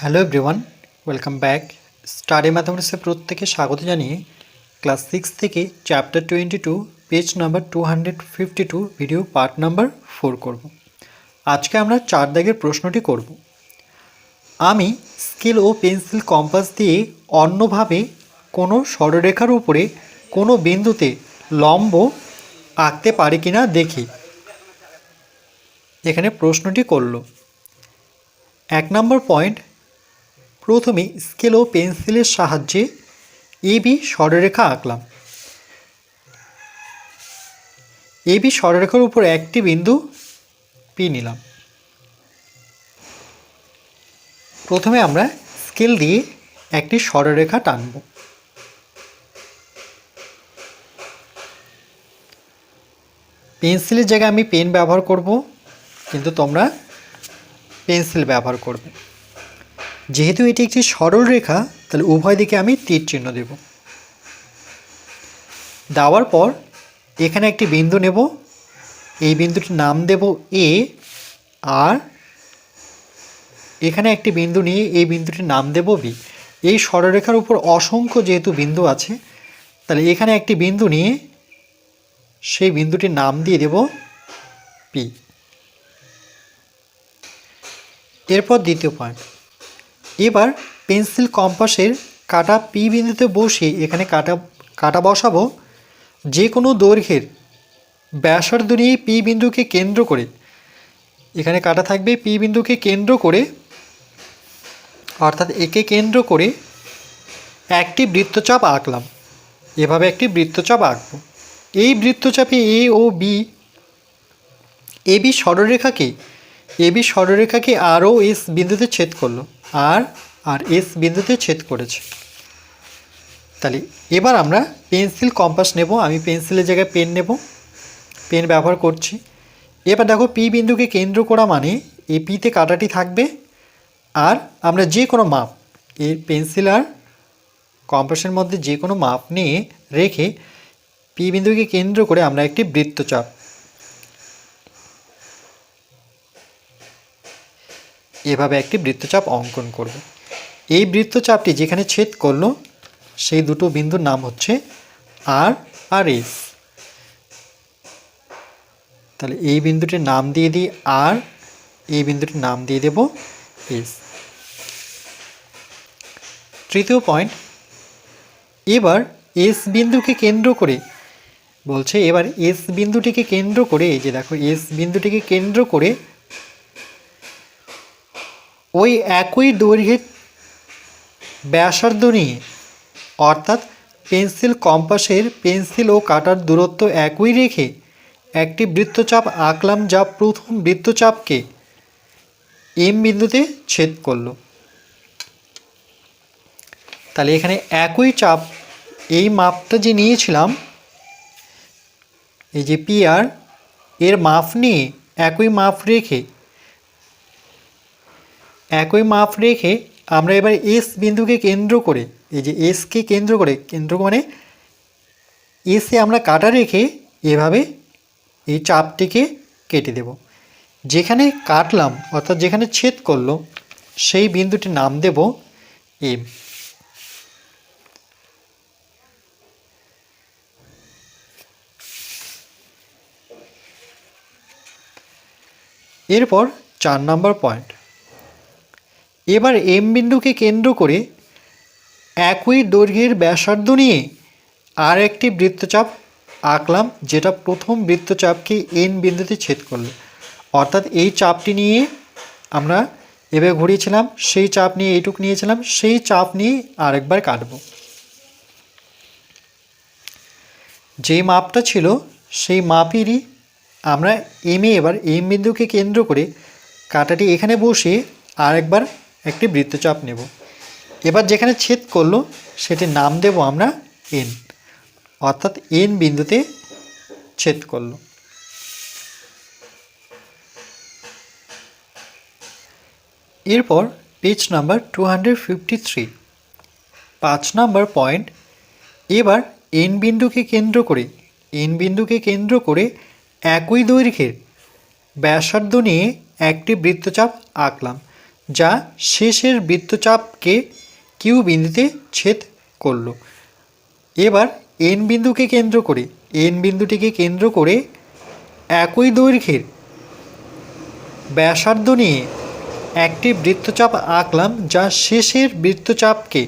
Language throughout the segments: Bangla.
Hello everyone, welcome back. Study ম্যাথামেটিক্সে প্রত্যেকে স্বাগত জানিয়ে ক্লাস সিক্স থেকে chapter twenty two, page number two hundred fifty two, video part number four করব। আজকে আমরা চার দাগের প্রশ্নটি করব। আমি স্কেল ও পেন্সিল কম্পাস দিয়ে অন্যভাবে কোনো সরলরেখার উপরে কোনো বিন্দুতে লম্ব আঁকতে পারি কিনা দেখি। এখানে প্রশ্নটি করল। এক নম্বর পয়েন্ট প্রথমে স্কেল ও পেন্সিলের সাহায্যে এবি সরলরেখা আঁকলাম। এবি সরলরেখার উপর একটি বিন্দু পি নিলাম। প্রথমে আমরা স্কেল দিয়ে একটি সরলরেখা টানব। পেন্সিলের জায়গায় আমি পেন ব্যবহার করব, কিন্তু তোমরা পেন্সিল ব্যবহার করবে। যেহেতু এটি একটি সরল রেখা, তাহলে উভয় দিকে আমি তীর চিহ্ন দেব। দেওয়ার পর এখানে একটি বিন্দু নেব। এই বিন্দুটির নাম দেব এ আর এখানে একটি বিন্দু নিয়ে এই বিন্দুটির নাম দেব বি এই সরলরেখার উপর অসংখ্য যেহেতু বিন্দু আছে, তাহলে এখানে একটি বিন্দু নিয়ে সেই বিন্দুটির নাম দিয়ে দেব পি এরপর দ্বিতীয় পয়েন্ট এবার পেন্সিল কম্পাসের কাটা পি বিন্দুতে বসে এখানে কাটা কাটা বসাবো। যে কোনো দৈর্ঘ্যের ব্যাসার্ধ নিয়ে পি বিন্দুকে কেন্দ্র করে, এখানে কাটা থাকবে পি বিন্দুকে কেন্দ্র করে, অর্থাৎ একে কেন্দ্র করে একটি বৃত্তচাপ আঁকলাম। এভাবে একটি বৃত্তচাপ আঁকবো। এই বৃত্তচাপে এ ও বি, এ বি সরলরেখাকে, এ বি সরলরেখাকে আর ও এস বিন্দুতে ছেদ করল। আর আর এস বিন্দুতে ছেদ করেছে। তাহলে এবার আমরা পেন্সিল কম্পাস নেব, আমি পেন্সিলের জায়গায় পেন নেব, পেন ব্যবহার করছি। এবার দেখো পি বিন্দুকে কেন্দ্র করা মানে এই পিতে কাটাটি থাকবে, আর আমরা যে কোনো মাপ এই পেন্সিল আর কম্পাসের মধ্যে যে কোনো মাপ নিয়ে রেখে পি বিন্দুকে কেন্দ্র করে আমরা একটি বৃত্তচাপ এভাবে একটি বৃত্তচাপ অঙ্কন করব। এই বৃত্তচাপটি যেখানে ছেদ করল, সেই দুটো বিন্দুর নাম হচ্ছে আর আর এস তাহলে এই বিন্দুটির নাম দিয়ে দিই আর, এই বিন্দুটির নাম দিয়ে দেব এস তৃতীয় পয়েন্ট, এবার এস বিন্দুকে কেন্দ্র করে, বলছে এবার এস বিন্দুটিকে কেন্দ্র করে, এই যে দেখো এস বিন্দুটিকে কেন্দ্র করে ওই একই দৈর্ঘ্যের ব্যাসার্ধ নিয়ে, অর্থাৎ পেন্সিল কম্পাসের পেন্সিল ও কাটার দূরত্ব একই রেখে একটি বৃত্তচাপ আঁকলাম যা প্রথম বৃত্তচাপকে এম বিন্দুতে ছেদ করল। তাহলে এখানে একই চাপ, এই মাপটা যে নিয়েছিলাম, এই যে পিআর এর মাপ নিয়ে একই মাপ রেখে একই মাপ রেখে আমরা এবার এস বিন্দুকে কেন্দ্র করে, এই যে এসকে কেন্দ্র করে, কেন্দ্র মানে এসে আমরা কাটা রেখে এভাবে এই চাপটিকে কেটে দেব। যেখানে কাটলাম, অর্থাৎ যেখানে ছেদ করল, সেই বিন্দুটির নাম দেব এম এরপর চার নম্বর পয়েন্ট। এবার এম বিন্দুকে কেন্দ্র করে একই দৈর্ঘ্যের ব্যাসার্ধ নিয়ে আর একটি বৃত্তচাপ আঁকলাম, যেটা প্রথম বৃত্তচাপকে এন বিন্দুতে ছেদ করল। অর্থাৎ এই চাপটি নিয়ে আমরা এভাবে ঘুরিয়েছিলাম, সেই চাপ নিয়ে এইটুক নিয়েছিলাম, সেই চাপ নিয়ে আরেকবার কাটব। যেই মাপটা ছিল, সেই মাপেরই আমরা এমে এবার এম বিন্দুকে কেন্দ্র করে কাটাটি এখানে বসে আরেকবার একটি বৃত্তচাপ নেব। এবার যেখানে ছেদ করল সেটির নাম দেব আমরা এন অর্থাৎ এন বিন্দুতে ছেদ করল। এরপর page number two hundred fifty three পাঁচ নাম্বার পয়েন্ট এবার এন বিন্দুকে কেন্দ্র করে এন বিন্দুকে কেন্দ্র করে একই দৈর্ঘ্যের ব্যাসার্ধ নিয়ে একটি বৃত্তচাপ আঁকলাম। যা শেষের বৃত্তচাপকে কিউ বিন্দুতে ছেদ করল। এবার এন বিন্দুকে কেন্দ্র করে এন বিন্দুটিকে কেন্দ্র করে একই দৈর্ঘ্যের ব্যাসার্ধ নিয়ে একটি বৃত্তচাপ আঁকলাম যা শেষের বৃত্তচাপকে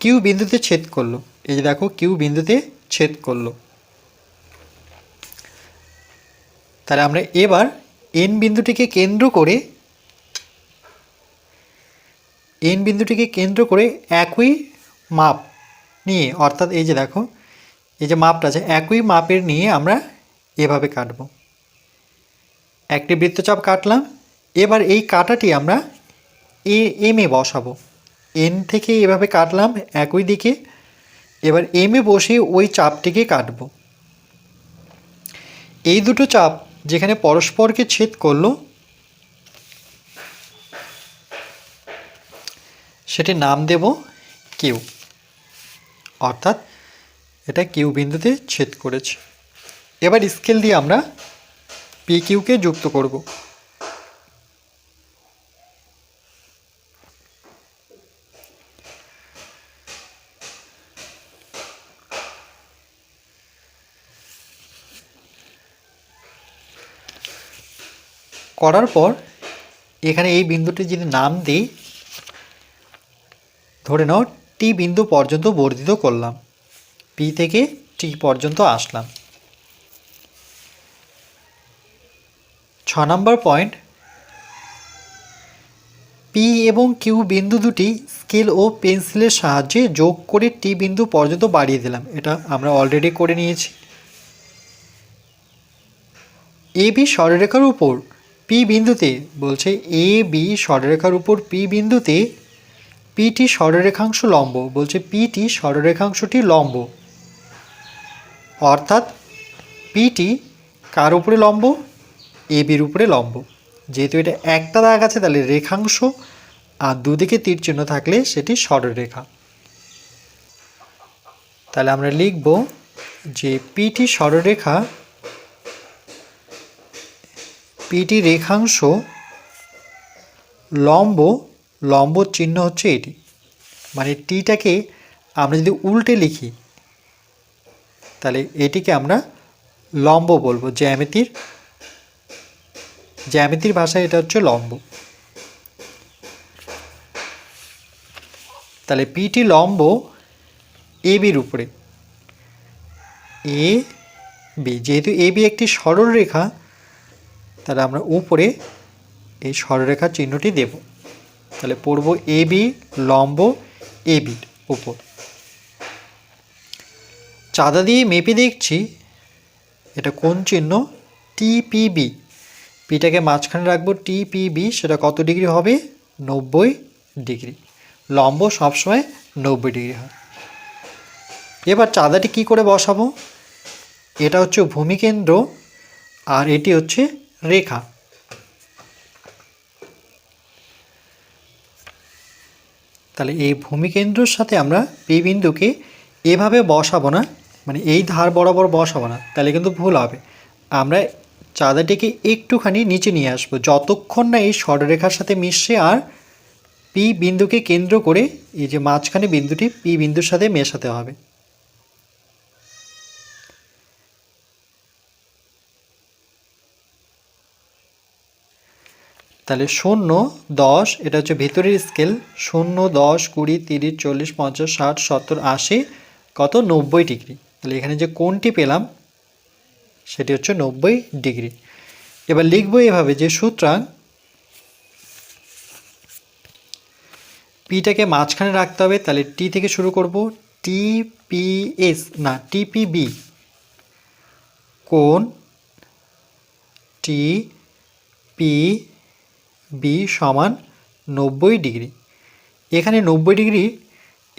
কিউ বিন্দুতে ছেদ করল। এই যে দেখো কিউ বিন্দুতে ছেদ করল। তাহলে আমরা এবার এন বিন্দুটিকে কেন্দ্র করে এন বিন্দুটিকে কেন্দ্র করে একই মাপ নিয়ে, অর্থাৎ এই যে দেখো, এই যে মাপটা আছে, একই মাপের নিয়ে আমরা এভাবে কাটব। একটি বৃত্তচাপ কাটলাম, এবার এই কাটাটি আমরা এ, এম এ বসাবো। এন থেকে এভাবে কাটলাম একই দিকে, এবার এম এ বসে ওই চাপটিকে কাটবো। এই দুটো চাপ যেখানে পরস্পরকে ছেদ করল সেটির নাম দেব কিউ। অর্থাৎ এটা কিউ বিন্দুতে ছেদ করেছে। এবার স্কেল দিয়ে আমরা পি কিউকে যুক্ত করব। করার পর এখানে এই বিন্দুটি যদি নাম দিই ধরে নাও টি বিন্দু পর্যন্ত বর্ধিত করলাম। পি থেকে টি পর্যন্ত আসলাম। ছ নম্বর পয়েন্ট পি এবং কিউ বিন্দু দুটি স্কেল ও পেন্সিলের সাহায্যে যোগ করে টি বিন্দু পর্যন্ত বাড়িয়ে দিলাম। এটা আমরা অলরেডি করে নিয়েছি। এ বি সরলরেখার উপর পি বিন্দুতে বলছে এ বি সরলরেখার উপর পি বিন্দুতে পিটি সরলরেখাংশ লম্ব বলছে পিটি সরলরেখাংশটি লম্ব। অর্থাৎ পিটি কার উপরে লম্ব? এ বির উপরে লম্ব। যেহেতু এটা একটা দাগ আছে, তাহলে রেখাংশ আর দুদিকে তীর চিহ্ন থাকলে সেটি সরলরেখা তাহলে আমরা লিখব যে পিটি সরলরেখা পিটি রেখাংশ লম্ব লম্ব চিহ্ন হচ্ছে এটি। মানে টিটাকে আমরা যদি উল্টে লিখি, তাহলে এটিকে আমরা লম্ব বলব, জ্যামিতির জ্যামিতির ভাষায় এটা হচ্ছে লম্ব। তাহলে পিটি লম্ব এ বির উপরে। এ বি, যেহেতু এ বি একটি সরল রেখা তাহলে আমরা উপরে এই সরলরেখার চিহ্নটি দেব। তাহলে পড়ব এ বি লম্ব এ বির উপর। চাঁদা দিয়ে মেপে দেখছি, এটা কোন চিহ্ন? টিপিবি পিটাকে মাঝখানে রাখব টিপিবি সেটা কত ডিগ্রি হবে? নব্বই ডিগ্রি। লম্ব সবসময় নব্বই ডিগ্রি হয়। এবার চাঁদাটি কি করে বসাবো? এটা হচ্ছে ভূমিকেন্দ্র আর এটি হচ্ছে রেখা। তাহলে এই ভূমিকেন্দ্রর সাথে আমরা পি বিন্দুকে এভাবে বসাবো না মানে এই ধার বরাবর বসাবো না, তাহলে কিন্তু ভুল হবে। আমরা চাঁদাটিকে একটুখানি নিচে নিয়ে আসব, যতক্ষণ না এই সরলরেখার সাথে মিশছে আর পি বিন্দুকে কেন্দ্র করে এই যে মাঝখানে বিন্দুটি পি বিন্দুর সাথে মেশাতে হবে। তাহলে শূন্য, দশ, এটা হচ্ছে ভেতরের স্কেল শূন্য, দশ, কুড়ি, তিরিশ, চল্লিশ, পঞ্চাশ, ষাট, সত্তর, আশি, কত? নব্বই ডিগ্রি। তাহলে এখানে যে কোনটি পেলাম, সেটি হচ্ছে নব্বই ডিগ্রি। এবার লিখব এভাবে যে সুতরাং পিটাকে মাঝখানে রাখতে হবে, তাহলে টি থেকে শুরু করব। টি পি এস না টিপিবি কোন টি পি বি সমান নব্বই ডিগ্রি। এখানে নব্বই ডিগ্রি,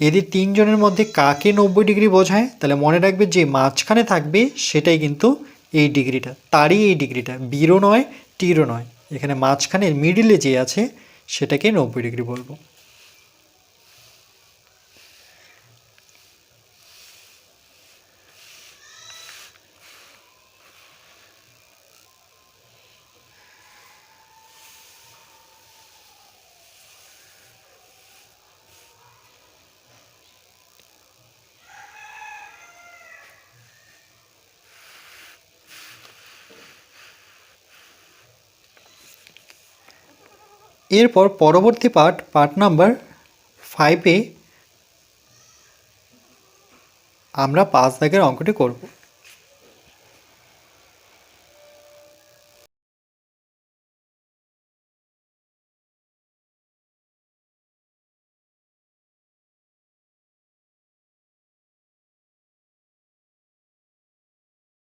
এদের তিনজনের মধ্যে কাকে নব্বই ডিগ্রি বোঝায়? তাহলে মনে রাখবে যে মাঝখানে থাকবে সেটাই কিন্তু এই ডিগ্রিটা। তারই এই ডিগ্রিটা। বিরো নয় টিরও নয়। এখানে মাঝখানে মিডিলে যে আছে, সেটাকে নব্বই ডিগ্রি বলব। এরপর পরবর্তী পার্ট পার্ট নাম্বার ফাইভে আমরা পাঁচ দাগের অঙ্কটি করব।